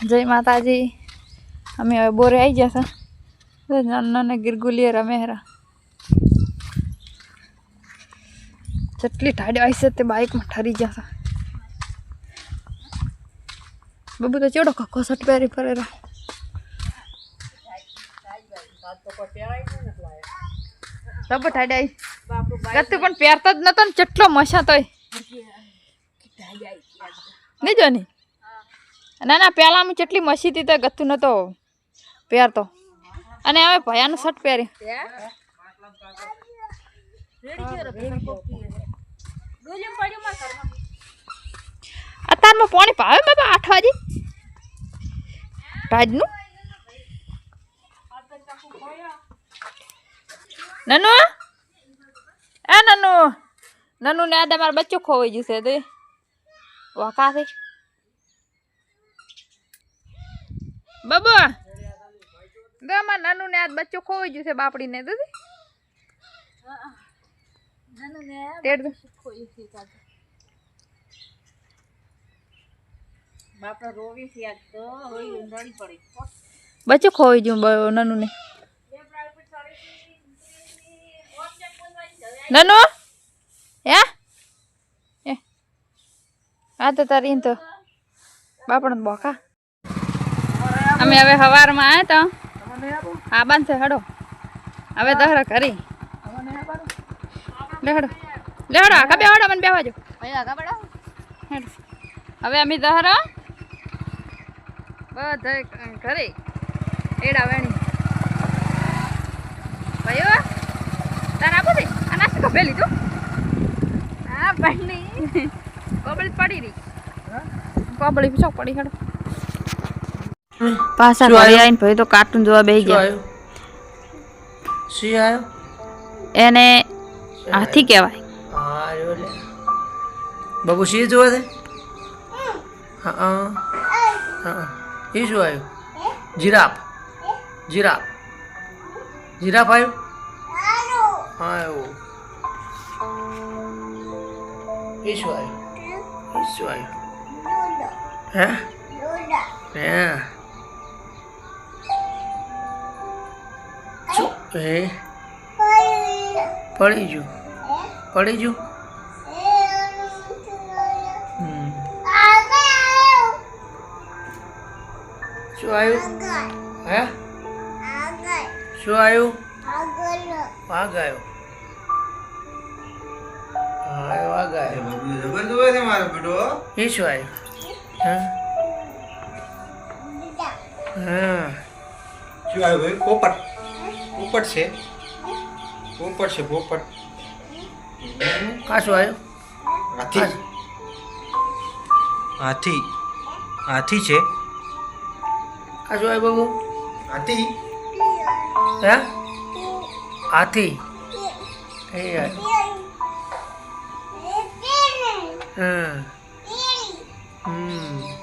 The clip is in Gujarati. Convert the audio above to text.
જય માતાજી. અમે હવે બોરે આવી ગયા છે નાના ગિરગુલીએ રમે હેરા જેટલી ઠાડી આવી છે તે બાઇકમાં ઠરી ગયા છે બબુ તો ચેડો કક્કો સટ પહેરી ફરે રહ્યો રબ ઠાડી આવી. ગતું પણ પહેરતો જ નતો ને ચેટલો મસા નહીં જો ની ના ના, પહેલાં અમે કેટલી મસી હતી તો ગતું નતો પહેરતો. અને હવે ભયાનું શર્ટ પહેરી. અત્યારમાં પાણી ભાવે બાબા આઠ વાગે? ભાજનું? નનુ? એ નનુ? નનુ ને આદા મારો બચ્ચો ખોવાઈ જશે તે. વાકા છે. બાબુ અમાર નાનુ ને આજ બચ્ચો ખોવાઈ ગયું છે બાપડી ને દૂધી તેડ દે. બાપા રોવી છે આજ તો રોઈ ઊંડાડી પડી. બચ્ચો ખોવાઈ ગયું નનુ ને નનુ હે? આ તો તારી તો બાપણ બોકા અમે હવે સવારમાં આવ્યા તો. હા બાંધશે હડો. હવે દહરા કરી. લેહડો લે હડો આખા બે હડો મને બેવાજો. હવે અમે દહરા. બધા ઘરે એડા વેણી. ભાઈઓ તારે આપો દે આ નાસ્તો કપે લીધું? હા પડી કોબળી પડી રહી. કોબળી ચોક પડી હેડો. પાછા ઘરે આવીને ભાઈ તો કાર્ટૂન જોવા બેસી ગયા. શી આવ્યો? એને હાથી કહેવાય. હા બાબુ શી જોવે છે? હા હા. હા એ શું આવ્યું? જીરાફ. જીરાફ. જીરાફ આવ્યું? હા એવું. એ શું આવ્યું? એ શું આવ્યું? હે? હે? હે? પડી ગયું. પડી ગયું? શું આવ્યું? હે? શું આવ્યું? વાઘ આવ્યો હા વાઘ આવ્યો એ શું આવ્યું? હા હા? શું આવ્યું ભાઈ? પોપટ. પોપટ છે. પોપટ છે પોપટ આ શું આવ્યું હાથી હાથી. હાથી છે. આ શું આવ્યું બાબુ. હાથી. હે? હાથી. એ આવ્યું હા હમ.